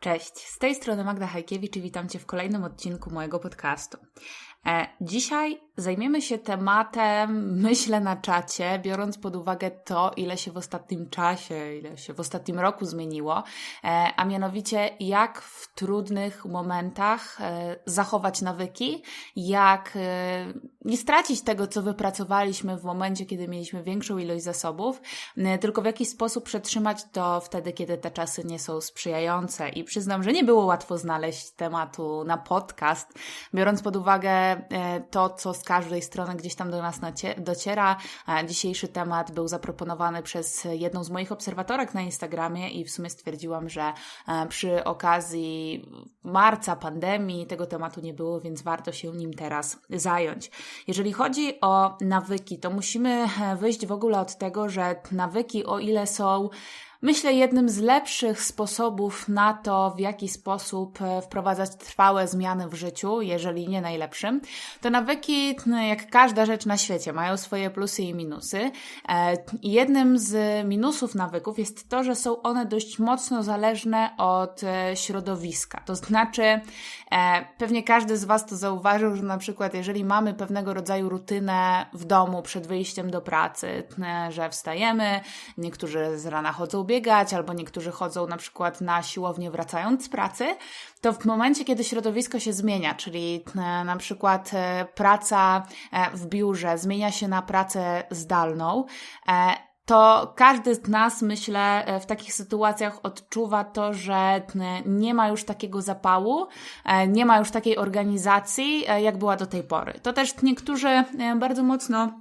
Cześć, z tej strony Magda Hajkiewicz i witam Cię w kolejnym odcinku mojego podcastu. E, dzisiaj zajmiemy się tematem, myślę na czacie, biorąc pod uwagę to, ile się w ostatnim czasie, ile się w ostatnim roku zmieniło, e, a mianowicie jak w trudnych momentach e, zachować nawyki, jak nie stracić tego, co wypracowaliśmy w momencie, kiedy mieliśmy większą ilość zasobów, tylko w jaki sposób przetrzymać to wtedy, kiedy te czasy nie są sprzyjające. I przyznam, że nie było łatwo znaleźć tematu na podcast, biorąc pod uwagę E, to, co z każdej strony gdzieś tam do nas dociera. E, dzisiejszy temat był zaproponowany przez jedną z moich obserwatorek na Instagramie i w sumie stwierdziłam, że e, przy okazji marca, pandemii tego tematu nie było, więc warto się nim teraz zająć. Jeżeli chodzi o nawyki, to musimy wyjść w ogóle od tego, że nawyki, o ile są Myślę, jednym z lepszych sposobów na to, w jaki sposób e, wprowadzać trwałe zmiany w życiu, jeżeli nie najlepszym, to nawyki, jak każda rzecz na świecie, mają swoje plusy i minusy. E, jednym z minusów nawyków jest to, że są one dość mocno zależne od e, środowiska. To znaczy, pewnie każdy z Was to zauważył, że na przykład, jeżeli mamy pewnego rodzaju rutynę w domu przed wyjściem do pracy, że wstajemy, niektórzy z rana chodzą biegać, albo niektórzy chodzą na przykład na siłownię wracając z pracy, to w momencie, kiedy środowisko się zmienia, czyli e, na przykład e, praca e, w biurze zmienia się na pracę zdalną, to każdy z nas, myślę, w takich sytuacjach odczuwa to, że nie ma już takiego zapału, nie ma już takiej organizacji, jak była do tej pory. To też niektórzy bardzo mocno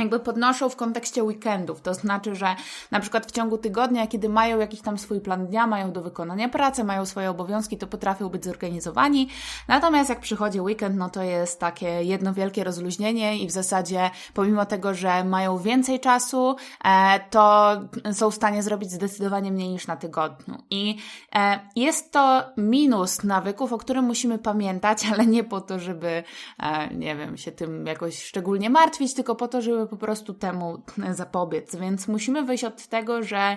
jakby podnoszą w kontekście weekendów. To znaczy, że na przykład w ciągu tygodnia, kiedy mają jakiś tam swój plan dnia, mają do wykonania pracę, mają swoje obowiązki, to potrafią być zorganizowani. Natomiast jak przychodzi weekend, no to jest takie jedno wielkie rozluźnienie i w zasadzie pomimo tego, że mają więcej czasu, e, to są w stanie zrobić zdecydowanie mniej niż na tygodniu. I e, jest to minus nawyków, o którym musimy pamiętać, ale nie po to, żeby, e, nie wiem, się tym jakoś szczególnie martwić, tylko po to, żeby po prostu temu zapobiec. Więc musimy wyjść od tego, że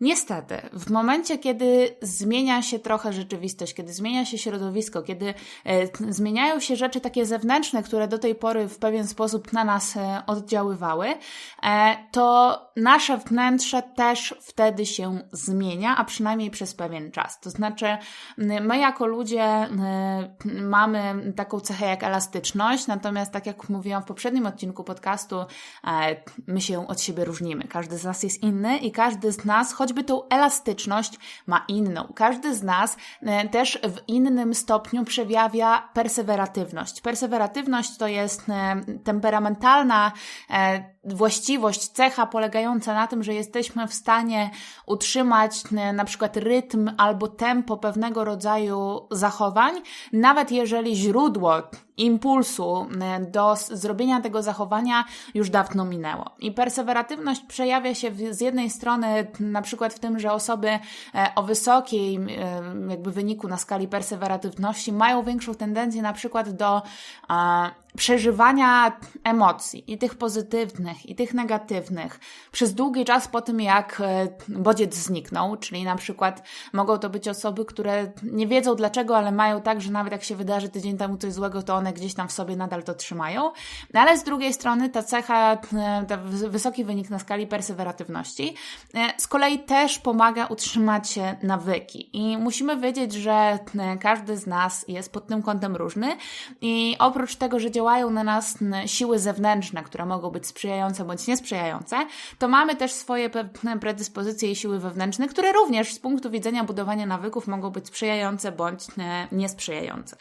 Niestety, w momencie, kiedy zmienia się trochę rzeczywistość, kiedy zmienia się środowisko, kiedy e, zmieniają się rzeczy takie zewnętrzne, które do tej pory w pewien sposób na nas e, oddziaływały, e, to nasze wnętrze też wtedy się zmienia, a przynajmniej przez pewien czas. To znaczy, my jako ludzie mamy taką cechę jak elastyczność, natomiast tak jak mówiłam w poprzednim odcinku podcastu, my się od siebie różnimy. Każdy z nas jest inny i każdy z nas, choć choćby tą elastyczność ma inną. Każdy z nas e, też w innym stopniu przejawia perseweratywność. Perseweratywność to jest e, temperamentalna e, właściwość, cecha polegająca na tym, że jesteśmy w stanie utrzymać na przykład rytm albo tempo pewnego rodzaju zachowań, nawet jeżeli źródło impulsu e, do zrobienia tego zachowania już dawno minęło. I perseweratywność przejawia się z jednej strony na przykład w tym, że osoby e, o wysokiej e, jakby wyniku na skali perseweratywności mają większą tendencję na przykład do przeżywania emocji i tych pozytywnych, i tych negatywnych przez długi czas po tym, jak bodziec zniknął, czyli na przykład mogą to być osoby, które nie wiedzą dlaczego, ale mają tak, że nawet jak się wydarzy tydzień temu coś złego, to one gdzieś tam w sobie nadal to trzymają. No ale z drugiej strony ta cecha, e, ten wysoki wynik na skali perseweratywności e, z kolei też pomaga utrzymać nawyki. I musimy wiedzieć, że e, każdy z nas jest pod tym kątem różny i oprócz tego, że działają na nas siły zewnętrzne, które mogą być sprzyjające bądź niesprzyjające, to mamy też swoje pewne predyspozycje i siły wewnętrzne, które również z punktu widzenia budowania nawyków mogą być sprzyjające bądź niesprzyjające.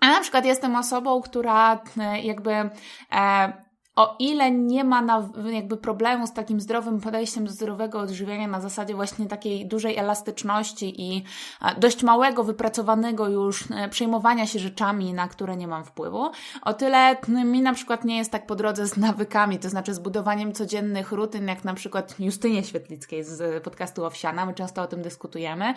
A na przykład jestem osobą, która jakby e, o ile nie ma na, jakby problemu z takim zdrowym podejściem do zdrowego odżywiania na zasadzie właśnie takiej dużej elastyczności i dość małego, wypracowanego już e, przejmowania się rzeczami, na które nie mam wpływu, o tyle mi na przykład nie jest tak po drodze z nawykami, to znaczy z budowaniem codziennych rutyn, jak na przykład Justynie Świetlickiej z podcastu Owsiana. My często o tym dyskutujemy,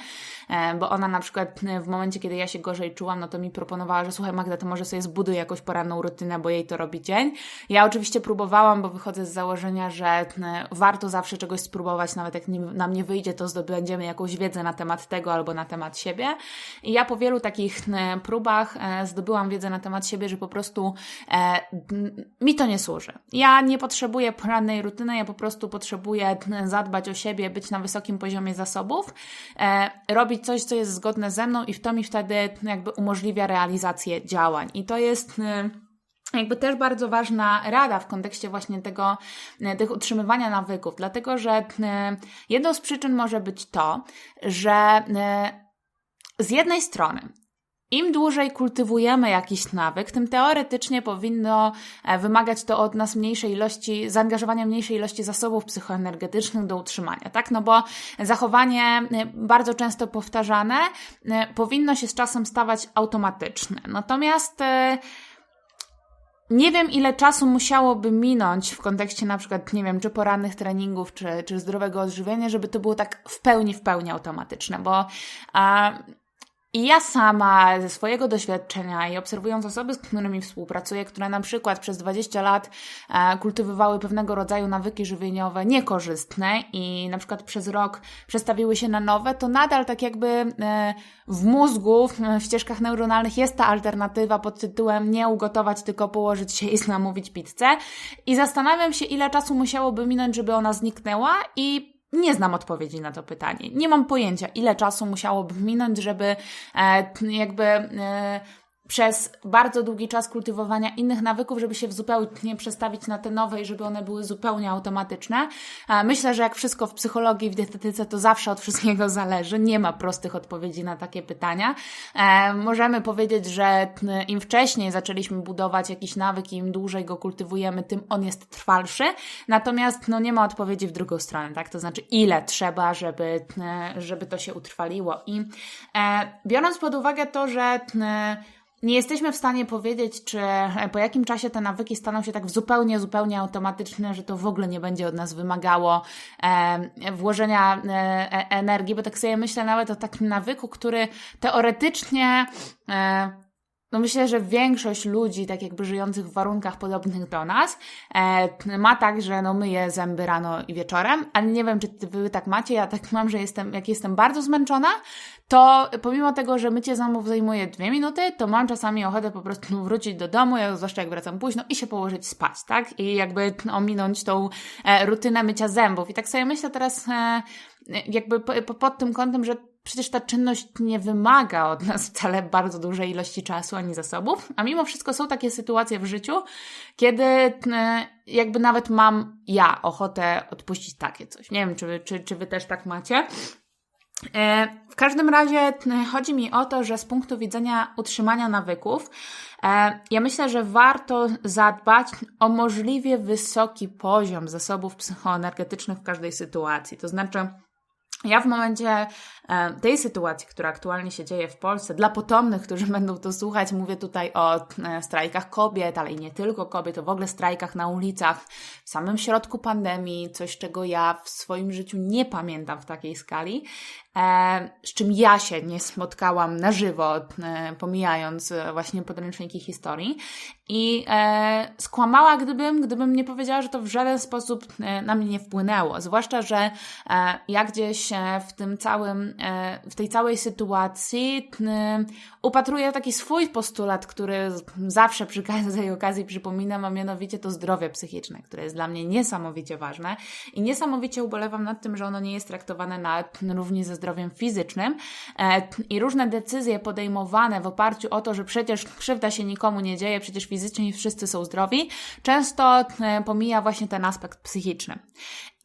e, bo ona na przykład e, w momencie, kiedy ja się gorzej czułam, no to mi proponowała, że słuchaj Magda, to może sobie zbuduj jakąś poranną rutynę, bo jej to robi dzień. Ja oczywiście oczywiście próbowałam, bo wychodzę z założenia, że warto zawsze czegoś spróbować, nawet jak nie, nam nie wyjdzie, to zdobędziemy jakąś wiedzę na temat tego albo na temat siebie. I ja po wielu takich próbach zdobyłam wiedzę na temat siebie, że po prostu e, mi to nie służy. Ja nie potrzebuję porannej rutyny, ja po prostu potrzebuję zadbać o siebie, być na wysokim poziomie zasobów, e, robić coś, co jest zgodne ze mną i w to mi wtedy jakby umożliwia realizację działań. I to jest jakby też bardzo ważna rada w kontekście właśnie tego, tych utrzymywania nawyków, dlatego że jedną z przyczyn może być to, że z jednej strony im dłużej kultywujemy jakiś nawyk, tym teoretycznie powinno e, wymagać to od nas mniejszej ilości, zaangażowania mniejszej ilości zasobów psychoenergetycznych do utrzymania, tak? No bo zachowanie e, bardzo często powtarzane e, powinno się z czasem stawać automatyczne. Natomiast nie wiem, ile czasu musiałoby minąć w kontekście na przykład, nie wiem, czy porannych treningów, czy, czy zdrowego odżywiania, żeby to było tak w pełni, w pełni automatyczne, bo a, i ja sama ze swojego doświadczenia i obserwując osoby, z którymi współpracuję, które na przykład przez 20 lat e, kultywowały pewnego rodzaju nawyki żywieniowe niekorzystne i na przykład przez rok przestawiły się na nowe, to nadal tak jakby e, w mózgu, w ścieżkach neuronalnych jest ta alternatywa pod tytułem nie ugotować, tylko położyć się i namówić pizzę. I zastanawiam się, ile czasu musiałoby minąć, żeby ona zniknęła i nie znam odpowiedzi na to pytanie. Nie mam pojęcia, ile czasu musiałoby minąć, żeby e, jakby e, przez bardzo długi czas kultywowania innych nawyków, żeby się zupełnie przestawić na te nowe i żeby one były zupełnie automatyczne. Myślę, że jak wszystko w psychologii, w dietetyce, to zawsze od wszystkiego zależy. Nie ma prostych odpowiedzi na takie pytania. E, możemy powiedzieć, że im wcześniej zaczęliśmy budować jakiś nawyk i im dłużej go kultywujemy, tym on jest trwalszy. Natomiast no, nie ma odpowiedzi w drugą stronę, tak? To znaczy, ile trzeba, żeby, e, żeby to się utrwaliło. I e, biorąc pod uwagę to, że nie jesteśmy w stanie powiedzieć, czy e, po jakim czasie te nawyki staną się tak zupełnie, zupełnie automatyczne, że to w ogóle nie będzie od nas wymagało e, włożenia e, e energii, bo tak sobie myślę nawet o takim nawyku, który teoretycznie e, no myślę, że większość ludzi, tak jakby żyjących w warunkach podobnych do nas, e, ma tak, że no myję zęby rano i wieczorem, ale nie wiem, czy wy tak macie, ja tak mam, że jestem, jak jestem bardzo zmęczona, to pomimo tego, że mycie zębów zajmuje dwie minuty, to mam czasami ochotę po prostu wrócić do domu, ja zwłaszcza jak wracam późno i się położyć spać, tak? I jakby ominąć tą e, rutynę mycia zębów. I tak sobie myślę teraz e, jakby pod tym kątem, że przecież ta czynność nie wymaga od nas wcale bardzo dużej ilości czasu ani zasobów, a mimo wszystko są takie sytuacje w życiu, kiedy e, jakby nawet mam ja ochotę odpuścić takie coś. Nie wiem, czy czy, czy wy też tak macie. E, w każdym razie e, chodzi mi o to, że z punktu widzenia utrzymania nawyków, ja myślę, że warto zadbać o możliwie wysoki poziom zasobów psychoenergetycznych w każdej sytuacji. To znaczy, ja w momencie e, tej sytuacji, która aktualnie się dzieje w Polsce, dla potomnych, którzy będą to słuchać, mówię tutaj o e, strajkach kobiet, ale i nie tylko kobiet, o w ogóle strajkach na ulicach w samym środku pandemii, coś czego ja w swoim życiu nie pamiętam w takiej skali, z czym ja się nie spotkałam na żywo, pomijając właśnie podręczniki historii. I skłamała, gdybym, gdybym nie powiedziała, że to w żaden sposób na mnie nie wpłynęło. Zwłaszcza, że ja gdzieś w tym całym, e, w tej całej sytuacji upatruję taki swój postulat, który zawsze przy każdej okazji przypominam, a mianowicie to zdrowie psychiczne, które jest dla mnie niesamowicie ważne i niesamowicie ubolewam nad tym, że ono nie jest traktowane na równi ze zdrowiem fizycznym e, i różne decyzje podejmowane w oparciu o to, że przecież krzywda się nikomu nie dzieje, przecież fizycznie wszyscy są zdrowi, często pomija właśnie ten aspekt psychiczny.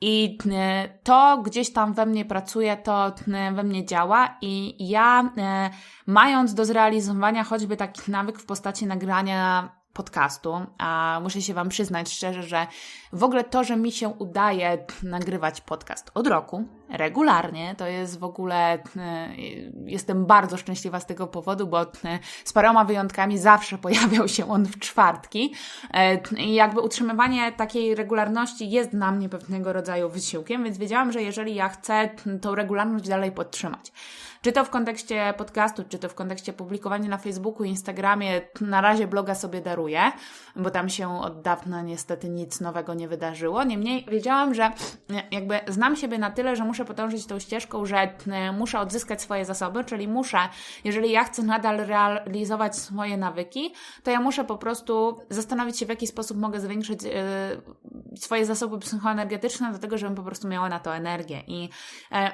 I e, to gdzieś tam we mnie pracuje, to e, we mnie działa, i ja, e, mając do zrealizowania choćby taki nawyk w postaci nagrania podcastu, a muszę się Wam przyznać szczerze, że w ogóle to, że mi się udaje nagrywać podcast od roku, regularnie. To jest w ogóle, jestem bardzo szczęśliwa z tego powodu, bo z paroma wyjątkami zawsze pojawiał się on w czwartki. I jakby utrzymywanie takiej regularności jest dla mnie pewnego rodzaju wysiłkiem, więc wiedziałam, że jeżeli ja chcę tą regularność dalej podtrzymać, czy to w kontekście podcastu, czy to w kontekście publikowania na Facebooku, Instagramie, na razie bloga sobie daruję, bo tam się od dawna niestety nic nowego nie wydarzyło. Niemniej wiedziałam, że jakby znam siebie na tyle, że muszę podążyć tą ścieżką, że e, muszę odzyskać swoje zasoby, czyli muszę, jeżeli ja chcę nadal realizować swoje nawyki, to ja muszę po prostu zastanowić się, w jaki sposób mogę zwiększyć yy, swoje zasoby psychoenergetyczne do tego, żebym po prostu miała na to energię. I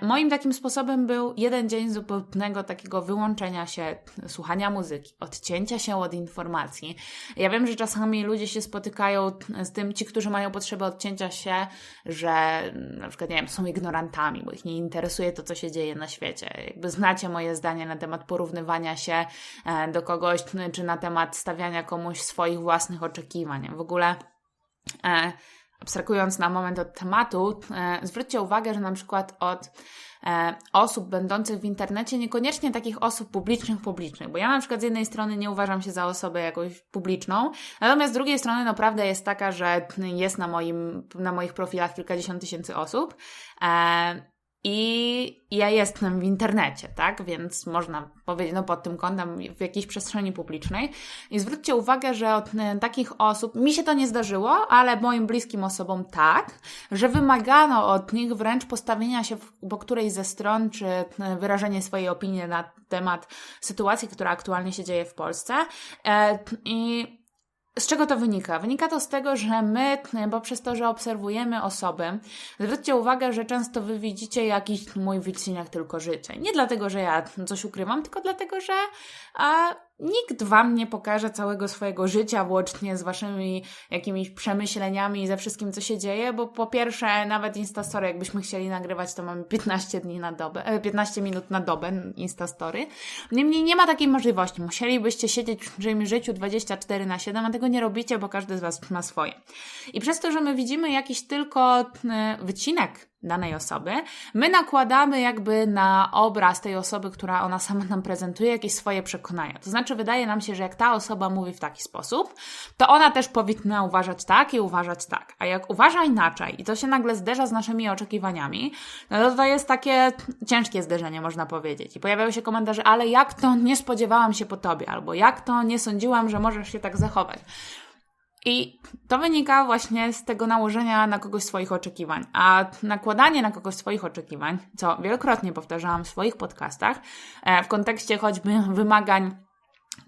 moim takim sposobem był jeden dzień zupełnego takiego wyłączenia się, słuchania muzyki, odcięcia się od informacji. Ja wiem, że czasami ludzie się spotykają z tym, ci, którzy mają potrzebę odcięcia się, że na przykład, nie wiem, są ignorantami, bo ich nie interesuje to, co się dzieje na świecie. Jakby znacie moje zdanie na temat porównywania się e, do kogoś, czy na temat stawiania komuś swoich własnych oczekiwań. W ogóle. Abstrahując na moment od tematu, e, zwróćcie uwagę, że na przykład od e, osób będących w internecie, niekoniecznie takich osób publicznych, publicznych, bo ja na przykład z jednej strony nie uważam się za osobę jakąś publiczną, natomiast z drugiej strony no prawda jest taka, że jest na, moim, na moich profilach kilkadziesiąt tysięcy osób, e, i ja jestem w internecie, tak? Więc można powiedzieć, no pod tym kątem w jakiejś przestrzeni publicznej. I zwróćcie uwagę, że od e, takich osób, mi się to nie zdarzyło, ale moim bliskim osobom tak, że wymagano od nich wręcz postawienia się po którejś ze stron, czy e, wyrażenie swojej opinii na temat sytuacji, która aktualnie się dzieje w Polsce. E, I z czego to wynika? Wynika to z tego, że my, bo przez to, że obserwujemy osoby, zwróćcie uwagę, że często wy widzicie jakiś mój wycinek tylko życzeń. Nie dlatego, że ja coś ukrywam, tylko dlatego, że a, nikt wam nie pokaże całego swojego życia, włącznie z waszymi jakimiś przemyśleniami i ze wszystkim, co się dzieje, bo po pierwsze, nawet Instastory, jakbyśmy chcieli nagrywać, to mamy 15 dni na dobę, 15 e, minut na dobę Instastory. Niemniej nie ma takiej możliwości. Musielibyście siedzieć w czyimś życiu 24 na 7, a tego nie robicie, bo każdy z was ma swoje. I przez to, że my widzimy jakiś tylko e, wycinek danej osoby, my nakładamy jakby na obraz tej osoby, która ona sama nam prezentuje, jakieś swoje przekonania. To znaczy, wydaje nam się, że jak ta osoba mówi w taki sposób, to ona też powinna uważać tak i uważać tak. A jak uważa inaczej i to się nagle zderza z naszymi oczekiwaniami, no to to jest takie ciężkie zderzenie, można powiedzieć. I pojawiają się komentarze, ale jak to nie spodziewałam się po tobie, albo jak to nie sądziłam, że możesz się tak zachować. I to wynika właśnie z tego nałożenia na kogoś swoich oczekiwań. A nakładanie na kogoś swoich oczekiwań, co wielokrotnie powtarzałam w swoich podcastach, e, w kontekście choćby wymagań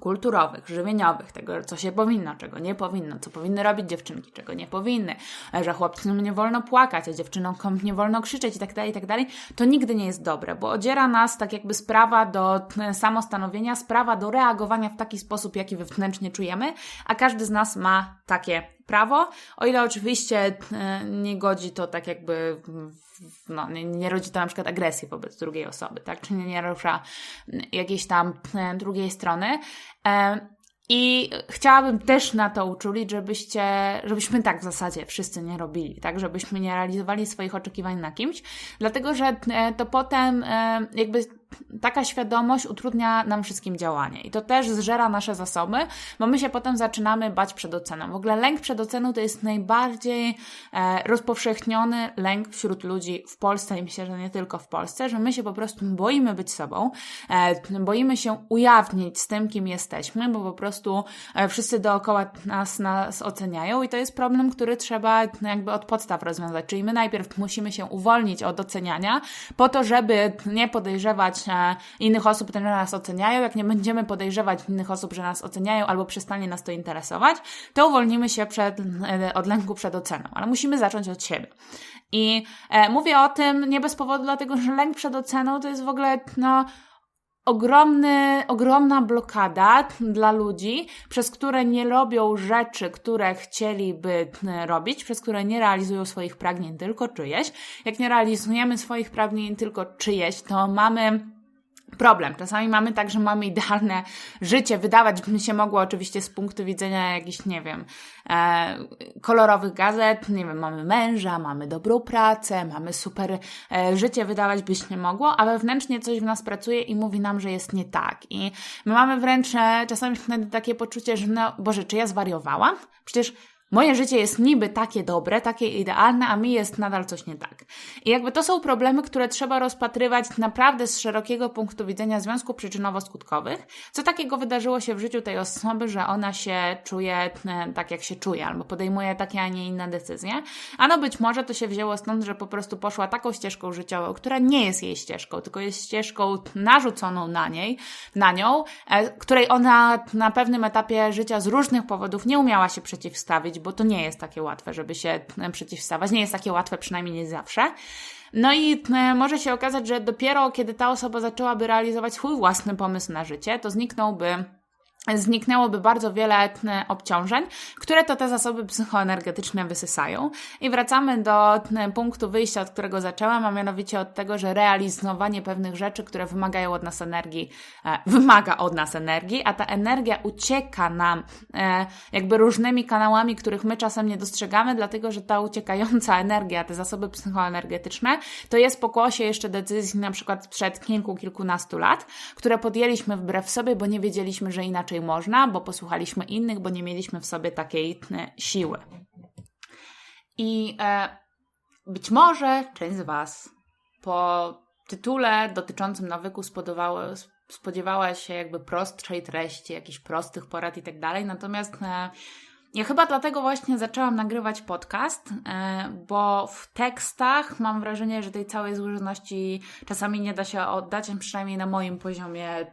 kulturowych, żywieniowych, tego, co się powinno, czego nie powinno, co powinny robić dziewczynki, czego nie powinny, że chłopcom nie wolno płakać, a dziewczynom nie wolno krzyczeć i tak dalej, i tak dalej, to nigdy nie jest dobre, bo odziera nas tak jakby sprawa do e, samostanowienia, sprawa do reagowania w taki sposób, jaki wewnętrznie czujemy, a każdy z nas ma takie prawo, o ile oczywiście e, nie godzi to tak jakby, no, nie, nie rodzi to na przykład agresji wobec drugiej osoby, tak, czy nie narusza jakiejś tam e, drugiej strony. E, I chciałabym też na to uczulić, żebyście, żebyśmy tak w zasadzie wszyscy nie robili, tak? Żebyśmy nie realizowali swoich oczekiwań na kimś, dlatego że to potem jakby taka świadomość utrudnia nam wszystkim działanie i to też zżera nasze zasoby, bo my się potem zaczynamy bać przed oceną. W ogóle lęk przed oceną to jest najbardziej e, rozpowszechniony lęk wśród ludzi w Polsce i myślę, że nie tylko w Polsce, że my się po prostu boimy być sobą, e, boimy się ujawnić z tym, kim jesteśmy, bo po prostu e, wszyscy dookoła nas, nas oceniają i to jest problem, który trzeba jakby od podstaw rozwiązać. Czyli my najpierw musimy się uwolnić od oceniania po to, żeby nie podejrzewać innych osób, które nas oceniają, jak nie będziemy podejrzewać innych osób, że nas oceniają albo przestanie nas to interesować, to uwolnimy się przed, e, od lęku przed oceną, ale musimy zacząć od siebie. I e, mówię o tym nie bez powodu, dlatego że lęk przed oceną to jest w ogóle, no, ogromny, ogromna blokada dla ludzi, przez które nie robią rzeczy, które chcieliby e, robić, przez które nie realizują swoich pragnień, tylko czyjeś. Jak nie realizujemy swoich pragnień, tylko czyjeś, to mamy problem. Czasami mamy tak, że mamy idealne życie, wydawać by się mogło oczywiście z punktu widzenia jakichś, nie wiem, e, kolorowych gazet, nie wiem, mamy męża, mamy dobrą pracę, mamy super e, życie, wydawać by się mogło, a wewnętrznie coś w nas pracuje i mówi nam, że jest nie tak. I my mamy wręcz e, czasami takie poczucie, że no, Boże, czy ja zwariowałam? Przecież Moje życie jest niby takie dobre, takie idealne, a mi jest nadal coś nie tak. I jakby to są problemy, które trzeba rozpatrywać naprawdę z szerokiego punktu widzenia związków przyczynowo-skutkowych. Co takiego wydarzyło się w życiu tej osoby, że ona się czuje e, tak, jak się czuje, albo podejmuje takie, a nie inne decyzje. A no być może to się wzięło stąd, że po prostu poszła taką ścieżką życiową, która nie jest jej ścieżką, tylko jest ścieżką narzuconą na niej, na nią, e, której ona na pewnym etapie życia z różnych powodów nie umiała się przeciwstawić bo to nie jest takie łatwe, żeby się przeciwstawać. Nie jest takie łatwe, przynajmniej nie zawsze. No i e, może się okazać, że dopiero kiedy ta osoba zaczęłaby realizować swój własny pomysł na życie, to zniknąłby zniknęłoby bardzo wiele obciążeń, które to te zasoby psychoenergetyczne wysysają. I wracamy do punktu wyjścia, od którego zaczęłam, a mianowicie od tego, że realizowanie pewnych rzeczy, które wymagają od nas energii, e, wymaga od nas energii, a ta energia ucieka nam e, jakby różnymi kanałami, których my czasem nie dostrzegamy, dlatego że ta uciekająca energia, te zasoby psychoenergetyczne, to jest pokłosie jeszcze decyzji na przykład sprzed kilku, kilkunastu lat, które podjęliśmy wbrew sobie, bo nie wiedzieliśmy, że inaczej inaczej można, bo posłuchaliśmy innych, bo nie mieliśmy w sobie takiej e, siły. I e, być może część z Was po tytule dotyczącym nawyku spodziewała się jakby prostszej treści, jakichś prostych porad i tak dalej, natomiast e, ja chyba dlatego właśnie zaczęłam nagrywać podcast, e, bo w tekstach mam wrażenie, że tej całej złożoności czasami nie da się oddać, przynajmniej na moim poziomie e,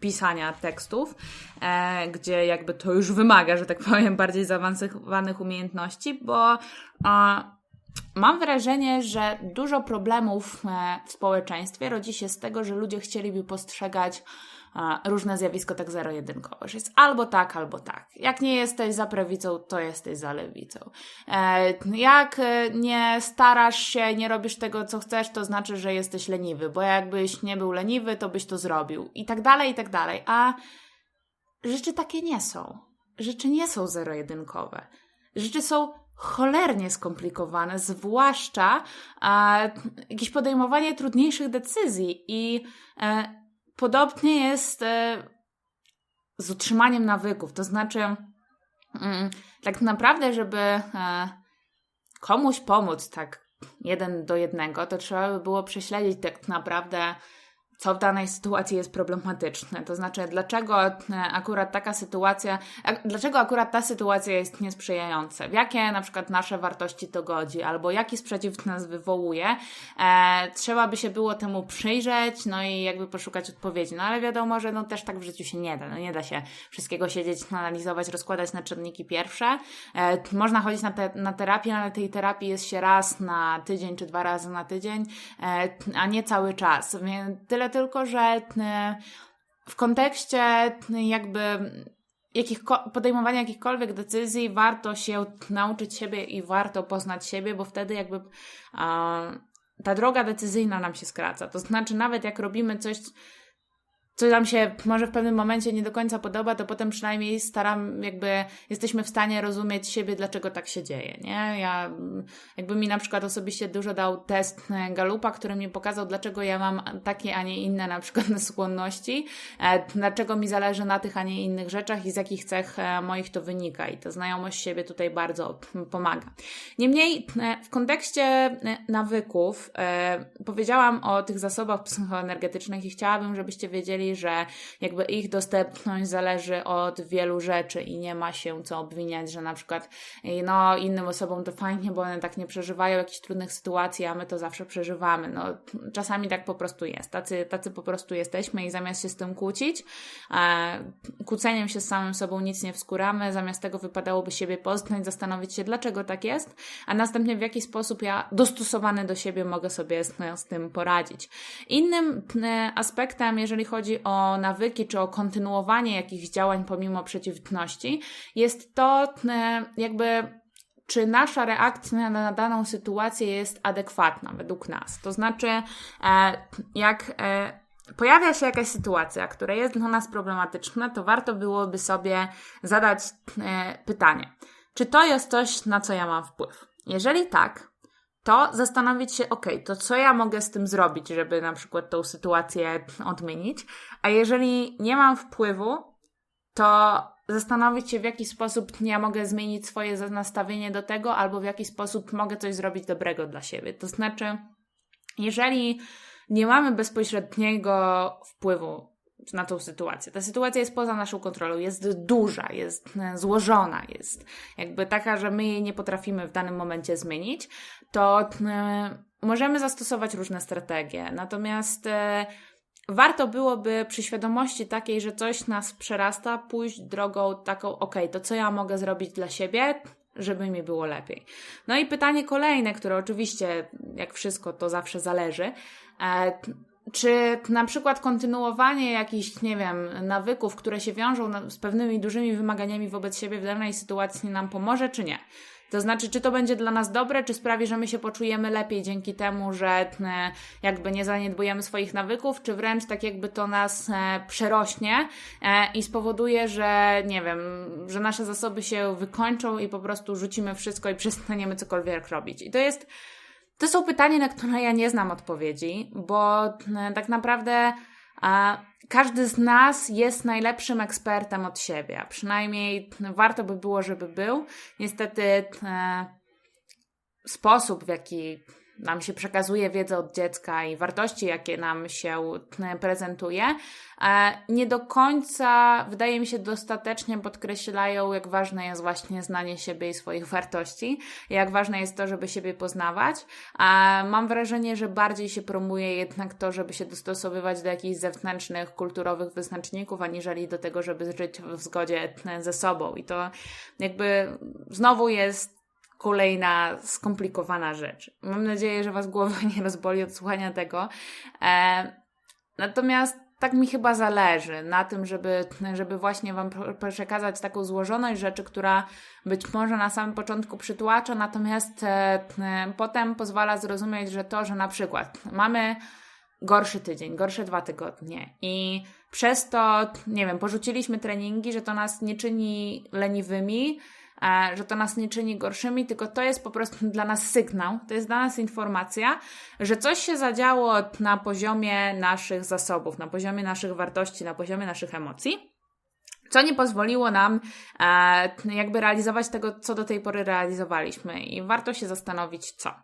pisania tekstów, e, gdzie jakby to już wymaga, że tak powiem, bardziej zaawansowanych umiejętności, bo mam wrażenie, że dużo problemów w społeczeństwie rodzi się z tego, że ludzie chcieliby postrzegać różne zjawisko tak zero-jedynkowe, że jest albo tak, albo tak. Jak nie jesteś za prawicą, to jesteś za lewicą. E, jak e, nie starasz się, nie robisz tego, co chcesz, to znaczy, że jesteś leniwy, bo jakbyś nie był leniwy, to byś to zrobił. I tak dalej, i tak dalej. A rzeczy takie nie są. Rzeczy nie są zero-jedynkowe. Rzeczy są cholernie skomplikowane, zwłaszcza jakieś podejmowanie trudniejszych decyzji i e, Podobnie jest e, z utrzymaniem nawyków. To znaczy, mm, tak naprawdę, żeby e, komuś pomóc tak jeden do jednego, to trzeba by było prześledzić tak naprawdę co w danej sytuacji jest problematyczne. To znaczy, dlaczego e, akurat taka sytuacja, dlaczego akurat ta sytuacja jest niesprzyjająca, w jakie na przykład nasze wartości to godzi, albo jaki sprzeciw nas wywołuje. E, trzeba by się było temu przyjrzeć, no i jakby poszukać odpowiedzi. No ale wiadomo, że no też tak w życiu się nie da. No nie da się wszystkiego siedzieć, analizować, rozkładać na czynniki pierwsze. E, można chodzić na, te, na terapię, ale tej terapii jest się raz na tydzień, czy dwa razy na tydzień, e, a nie cały czas. Tyle tylko, że e, w kontekście jakby jakich, podejmowania jakichkolwiek decyzji warto się nauczyć siebie i warto poznać siebie, bo wtedy jakby ta droga decyzyjna nam się skraca. To znaczy, nawet jak robimy coś, co nam się może w pewnym momencie nie do końca podoba, to potem przynajmniej staram, jakby jesteśmy w stanie rozumieć siebie, dlaczego tak się dzieje, nie? Ja, jakby mi na przykład osobiście dużo dał test Galupa, który mi pokazał, dlaczego ja mam takie, a nie inne na przykład skłonności, e, dlaczego mi zależy na tych, a nie innych rzeczach i z jakich cech e, moich to wynika i ta znajomość siebie tutaj bardzo pomaga. Niemniej e, w kontekście nawyków powiedziałam o tych zasobach psychoenergetycznych i chciałabym, żebyście wiedzieli, że jakby ich dostępność zależy od wielu rzeczy i nie ma się co obwiniać, że na przykład no innym osobom to fajnie, bo one tak nie przeżywają jakichś trudnych sytuacji, a my to zawsze przeżywamy. No czasami tak po prostu jest. Tacy, tacy po prostu jesteśmy i zamiast się z tym kłócić, e, kłóceniem się z samym sobą nic nie wskuramy, zamiast tego wypadałoby siebie poznać, zastanowić się, dlaczego tak jest, a następnie w jaki sposób ja dostosowany do siebie mogę sobie z, z tym poradzić. Innym e, aspektem, jeżeli chodzi chodzi o nawyki czy o kontynuowanie jakichś działań pomimo przeciwności, jest to e, jakby czy nasza reakcja na daną sytuację jest adekwatna według nas. To znaczy, e, jak e, pojawia się jakaś sytuacja, która jest dla nas problematyczna, to warto byłoby sobie zadać pytanie, czy to jest coś, na co ja mam wpływ? Jeżeli tak, to zastanowić się, ok, to co ja mogę z tym zrobić, żeby na przykład tą sytuację odmienić, a jeżeli nie mam wpływu, to zastanowić się, w jaki sposób ja mogę zmienić swoje nastawienie do tego, albo w jaki sposób mogę coś zrobić dobrego dla siebie. To znaczy, jeżeli nie mamy bezpośredniego wpływu na tą sytuację. Ta sytuacja jest poza naszą kontrolą, jest duża, jest e, złożona, jest jakby taka, że my jej nie potrafimy w danym momencie zmienić, to e, możemy zastosować różne strategie. Natomiast e, warto byłoby przy świadomości takiej, że coś nas przerasta, pójść drogą taką, ok, to co ja mogę zrobić dla siebie, żeby mi było lepiej. No i pytanie kolejne, które oczywiście, jak wszystko, to zawsze zależy. Czy na przykład kontynuowanie jakichś, nie wiem, nawyków, które się wiążą z pewnymi dużymi wymaganiami wobec siebie w danej sytuacji nam pomoże, czy nie? To znaczy, czy to będzie dla nas dobre, czy sprawi, że my się poczujemy lepiej dzięki temu, że e, jakby nie zaniedbujemy swoich nawyków, czy wręcz tak jakby to nas e, przerośnie e, i spowoduje, że nie wiem, że nasze zasoby się wykończą i po prostu rzucimy wszystko i przestaniemy cokolwiek robić. I to jest, to są pytania, na które ja nie znam odpowiedzi, bo tak naprawdę każdy z nas jest najlepszym ekspertem od siebie, przynajmniej warto by było, żeby był. Niestety e, sposób, w jaki nam się przekazuje wiedzę od dziecka i wartości, jakie nam się e, prezentuje, e, nie do końca, wydaje mi się, dostatecznie podkreślają, jak ważne jest właśnie znanie siebie i swoich wartości, jak ważne jest to, żeby siebie poznawać. Mam wrażenie, że bardziej się promuje jednak to, żeby się dostosowywać do jakichś zewnętrznych, kulturowych wyznaczników, aniżeli do tego, żeby żyć w zgodzie e, ze sobą. I to jakby znowu jest kolejna skomplikowana rzecz. Mam nadzieję, że Was głowa nie rozboli od słuchania tego. E, natomiast tak mi chyba zależy na tym, żeby, żeby właśnie Wam przekazać taką złożoność rzeczy, która być może na samym początku przytłacza, natomiast e, potem pozwala zrozumieć, że to, że na przykład mamy gorszy tydzień, gorsze dwa tygodnie i przez to, nie wiem, porzuciliśmy treningi, że to nas nie czyni leniwymi, E, że to nas nie czyni gorszymi, tylko to jest po prostu dla nas sygnał, to jest dla nas informacja, że coś się zadziało na poziomie naszych zasobów, na poziomie naszych wartości, na poziomie naszych emocji co nie pozwoliło nam e, jakby realizować tego, co do tej pory realizowaliśmy i warto się zastanowić, co.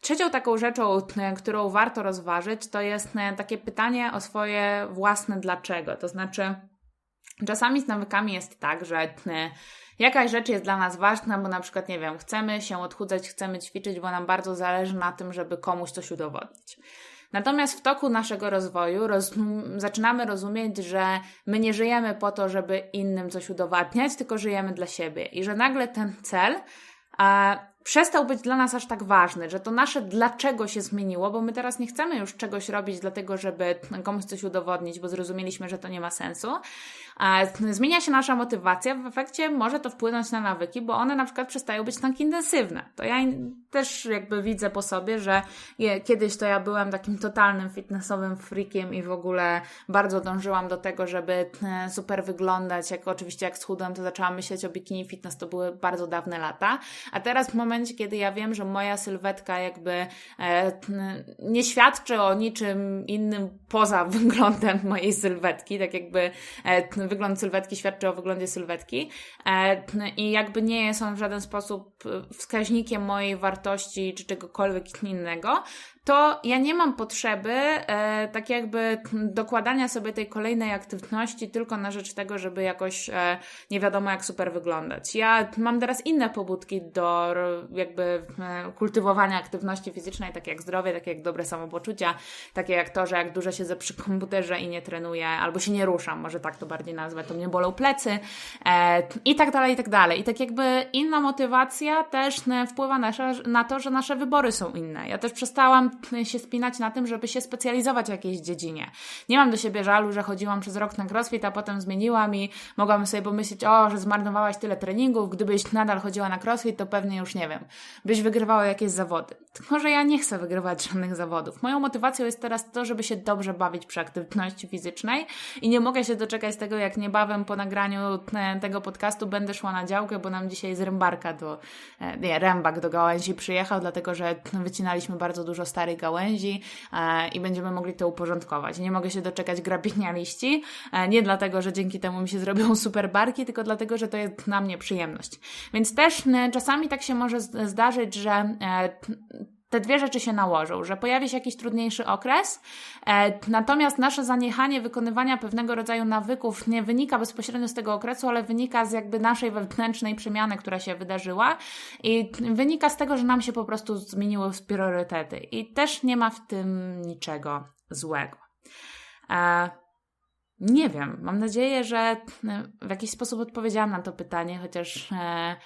Trzecią taką rzeczą, którą warto rozważyć, to jest takie pytanie o swoje własne dlaczego. To znaczy, czasami z nawykami jest tak, że jakaś rzecz jest dla nas ważna, bo na przykład, nie wiem, chcemy się odchudzać, chcemy ćwiczyć, bo nam bardzo zależy na tym, żeby komuś coś udowodnić. Natomiast w toku naszego rozwoju roz, zaczynamy rozumieć, że my nie żyjemy po to, żeby innym coś udowadniać, tylko żyjemy dla siebie i że nagle ten cel a, przestał być dla nas aż tak ważny, że to nasze dlaczego się zmieniło, bo my teraz nie chcemy już czegoś robić dlatego, żeby komuś coś udowodnić, bo zrozumieliśmy, że to nie ma sensu. Zmienia się nasza motywacja, w efekcie może to wpłynąć na nawyki, bo one na przykład przestają być tak intensywne. To ja też jakby widzę po sobie, że kiedyś to ja byłem takim totalnym fitnessowym freakiem i w ogóle bardzo dążyłam do tego, żeby e, super wyglądać. Jak oczywiście jak schudłam, to zaczęłam myśleć o bikini fitness, to były bardzo dawne lata. A teraz w momencie, kiedy ja wiem, że moja sylwetka jakby e, nie świadczy o niczym innym poza wyglądem mojej sylwetki, tak jakby e, wygląd sylwetki świadczy o wyglądzie sylwetki e, i jakby nie jest on w żaden sposób wskaźnikiem mojej wartości czy czegokolwiek innego, to ja nie mam potrzeby e, tak jakby dokładania sobie tej kolejnej aktywności tylko na rzecz tego, żeby jakoś e, nie wiadomo jak super wyglądać. Ja mam teraz inne pobudki do jakby e, kultywowania aktywności fizycznej, takie jak zdrowie, takie jak dobre samopoczucia, takie jak to, że jak dużo siedzę przy komputerze i nie trenuję, albo się nie ruszam, może tak to bardziej nazwać, to mnie bolą plecy e, i tak dalej, i tak dalej. I tak jakby inna motywacja też wpływa na to, że nasze wybory są inne. Ja też przestałam się spinać na tym, żeby się specjalizować w jakiejś dziedzinie. Nie mam do siebie żalu, że chodziłam przez rok na crossfit, a potem zmieniłam i mogłam sobie pomyśleć, o, że zmarnowałaś tyle treningów, gdybyś nadal chodziła na crossfit, to pewnie już nie wiem, byś wygrywała jakieś zawody. Tylko, że ja nie chcę wygrywać żadnych zawodów. Moją motywacją jest teraz to, żeby się dobrze bawić przy aktywności fizycznej i nie mogę się doczekać tego, jak niebawem po nagraniu tego podcastu będę szła na działkę, bo nam dzisiaj z rębarka do, e, nie, rębak do gałęzi przyjechał, dlatego, że wycinaliśmy bardzo dużo starych gałęzi e, i będziemy mogli to uporządkować. Nie mogę się doczekać grabienia liści, e, nie dlatego, że dzięki temu mi się zrobią super barki, tylko dlatego, że to jest dla mnie przyjemność. Więc też czasami tak się może zdarzyć, że te dwie rzeczy się nałożą, że pojawi się jakiś trudniejszy okres, e, natomiast nasze zaniechanie wykonywania pewnego rodzaju nawyków nie wynika bezpośrednio z tego okresu, ale wynika z jakby naszej wewnętrznej przemiany, która się wydarzyła i wynika z tego, że nam się po prostu zmieniły priorytety i też nie ma w tym niczego złego. E, nie wiem, mam nadzieję, że e, w jakiś sposób odpowiedziałam na to pytanie, chociaż e,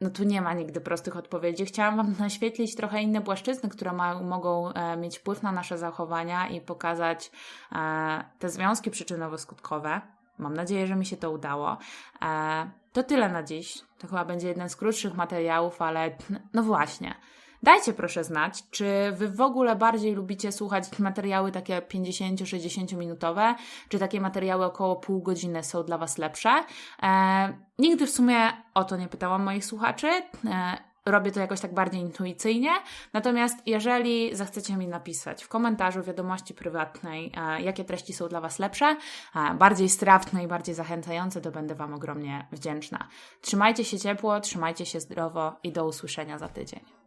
no tu nie ma nigdy prostych odpowiedzi. Chciałam Wam naświetlić trochę inne płaszczyzny, które ma, mogą e, mieć wpływ na nasze zachowania i pokazać e, te związki przyczynowo-skutkowe. Mam nadzieję, że mi się to udało. E, to tyle na dziś. To chyba będzie jeden z krótszych materiałów, ale no właśnie. Dajcie proszę znać, czy Wy w ogóle bardziej lubicie słuchać materiały takie 50-60 minutowe, czy takie materiały około pół godziny są dla Was lepsze. E, nigdy w sumie o to nie pytałam moich słuchaczy. E, robię to jakoś tak bardziej intuicyjnie. Natomiast jeżeli zechcecie mi napisać w komentarzu, wiadomości prywatnej, e, jakie treści są dla Was lepsze, e, bardziej strawne i bardziej zachęcające, to będę Wam ogromnie wdzięczna. Trzymajcie się ciepło, trzymajcie się zdrowo i do usłyszenia za tydzień.